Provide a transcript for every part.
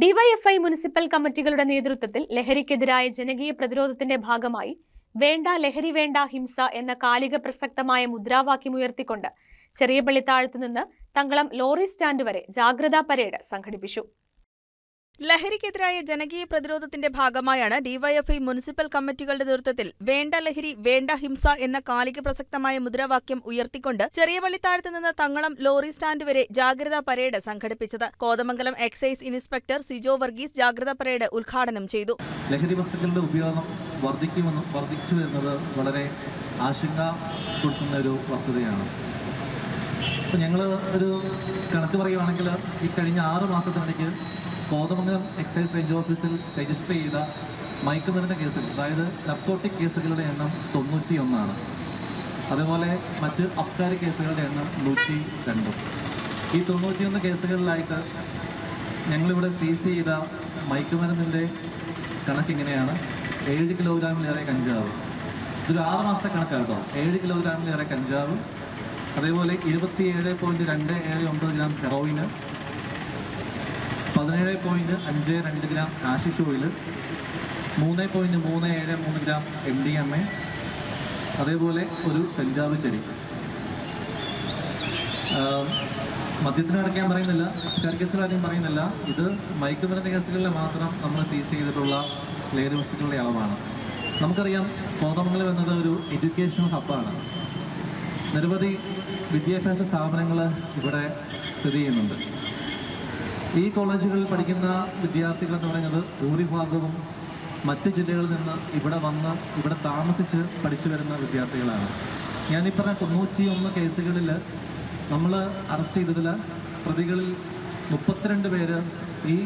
DYFI municipal കമ്മിറ്റികളുടെ നേതൃത്വത്തിൽ ലഹരിക്കെതിരായ ജനകീയ പ്രതിരോധത്തിന്റെ ഭാഗമായി വേണ്ട ലഹരി വേണ്ട ഹിംസ എന്ന കാലിക പ്രസക്തമായ മുദ്രാവാക്യം ഉയർത്തിക്കൊണ്ട് ചെറിയപള്ളി താഴത്തു നിന്ന് തങ്കളം ലോറി സ്റ്റാൻഡ് വരെ ജാഗ്രതാ പരേഡ് സംഘടിപ്പിച്ചു. ലഹരിക്കെതിരായ ജനകീയ പ്രതിരോധത്തിന്റെ ഭാഗമായാണ് ഡിവൈഎഫ്ഐ മുനിസിപ്പൽ കമ്മിറ്റികളുടെ നേതൃത്വത്തിൽ വേണ്ട ലഹരി വേണ്ട ഹിംസ എന്ന കാലിക പ്രസക്തമായ മുദ്രാവാക്യം ഉയർത്തിക്കൊണ്ട് ചെറിയ വള്ളിത്താഴത്ത് നിന്ന് തങ്ങളം ലോറി സ്റ്റാൻഡ് വരെ ജാഗ്രതാ പരേഡ് സംഘടിപ്പിച്ചത്. കോതമംഗലം എക്സൈസ് ഇൻസ്പെക്ടർ സിജോ വർഗീസ് ജാഗ്രതാ പരേഡ് ഉദ്ഘാടനം ചെയ്തു. ലഹരി വസ്തുക്കളുടെ ഉപയോഗം വർദ്ധിക്കുമെന്ന് വർദ്ധിച്ചു വളരെ ആശങ്ക കൊടുക്കുന്ന ഒരു വസ്തുതയാണ്. ഞങ്ങൾ ഒരു കണക്ക് പറയുവാണെങ്കിൽ ഈ കഴിഞ്ഞ ആറ് മാസത്തിനിടയ്ക്ക് കോതമംഗലം എക്സൈസ് റേഞ്ച് ഓഫീസിൽ രജിസ്റ്റർ ചെയ്ത മയക്കുമരുന്ന് കേസുകൾ അതായത് നർക്കോട്ടിക് കേസുകളുടെ എണ്ണം തൊണ്ണൂറ്റി ഒന്നാണ് അതുപോലെ മറ്റ് അബ്കാരി കേസുകളുടെ എണ്ണം നൂറ്റി രണ്ടും ഈ തൊണ്ണൂറ്റിയൊന്ന് കേസുകളിലായിട്ട് ഞങ്ങളിവിടെ സീസ് ചെയ്ത മയക്കുമരുന്നിന്റെ കണക്കിങ്ങനെയാണ് ഏഴ് കിലോഗ്രാമിലേറെ കഞ്ചാവ്. ഇതൊരു ആറ് മാസത്തെ കണക്കാണ് കേട്ടോ ഏഴ് കിലോഗ്രാമിലേറെ കഞ്ചാവ്. അതേപോലെ ഇരുപത്തിയേഴ് പോയിന്റ് രണ്ട് ഏഴ് ഒമ്പത് ഗ്രാം ഹെറോയിന്. പതിനേഴ് പോയിന്റ് അഞ്ച് രണ്ട് ഗ്രാം കാശിഷ് ഓയിൽ മൂന്ന് പോയിന്റ് മൂന്ന് ഏഴ് മൂന്ന് gram M D M A അതേപോലെ ഒരു കഞ്ചാവ് ചെടി. മദ്യത്തിന് അടയ്ക്കാൻ പറയുന്നില്ല കേസുകൾ പറയുന്നില്ല. ഇത് മയക്കുമരുന്ന് കേസുകളിൽ മാത്രം നമ്മൾ സീസ് ചെയ്തിട്ടുള്ള ലഹരി വസ്തുക്കളുടെ അളവാണ്. നമുക്കറിയാം കോതമംഗലം എന്നത് ഒരു എഡ്യൂക്കേഷൻ ഹബ്ബാണ് നിരവധി വിദ്യാഭ്യാസ സ്ഥാപനങ്ങൾ ഇവിടെ സ്ഥിതി ചെയ്യുന്നുണ്ട്. ഈ കോളേജുകളിൽ പഠിക്കുന്ന വിദ്യാർത്ഥികൾ എന്ന് പറയുന്നത് ഭൂരിഭാഗവും മറ്റ് ജില്ലകളിൽ നിന്ന് ഇവിടെ വന്ന് ഇവിടെ താമസിച്ച് പഠിച്ചു വരുന്ന വിദ്യാർത്ഥികളാണ്. ഞാനീ പറഞ്ഞ തൊണ്ണൂറ്റി ഒന്ന് കേസുകളിൽ നമ്മൾ അറസ്റ്റ് ചെയ്തതിൽ പ്രതികളിൽ മുപ്പത്തിരണ്ട് പേര് ഈ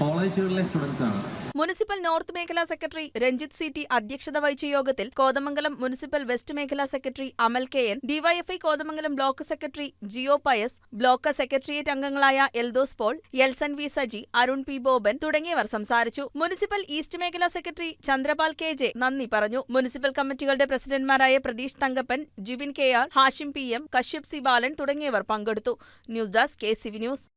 കോളേജുകളിലെ സ്റ്റുഡൻസ് ആണ്. മുനിസിപ്പൽ നോർത്ത് മേഖലാ സെക്രട്ടറി രഞ്ജിത്ത് സി ടി അധ്യക്ഷത വഹിച്ച യോഗത്തിൽ കോതമംഗലം മുനിസിപ്പൽ വെസ്റ്റ് മേഖലാ secretary Amal K N DYFI Kothamangalam block secretary Jio Pius block secretariat അംഗങ്ങളായ എൽദോസ് പോൾ എൽസൺ വി സജി അരുൺ പി ബോബൻ തുടങ്ങിയവർ സംസാരിച്ചു. മുനിസിപ്പൽ ഈസ്റ്റ് മേഖലാ സെക്രട്ടറി ചന്ദ്രപാൽ കെ ജെ നന്ദി പറഞ്ഞു. മുനിസിപ്പൽ കമ്മിറ്റികളുടെ പ്രസിഡന്റുമാരായ Pratheesh Thankappan Jibin K R Hashim P M Kashyap C Balan തുടങ്ങിയവർ പങ്കെടുത്തു. News desk K C V news.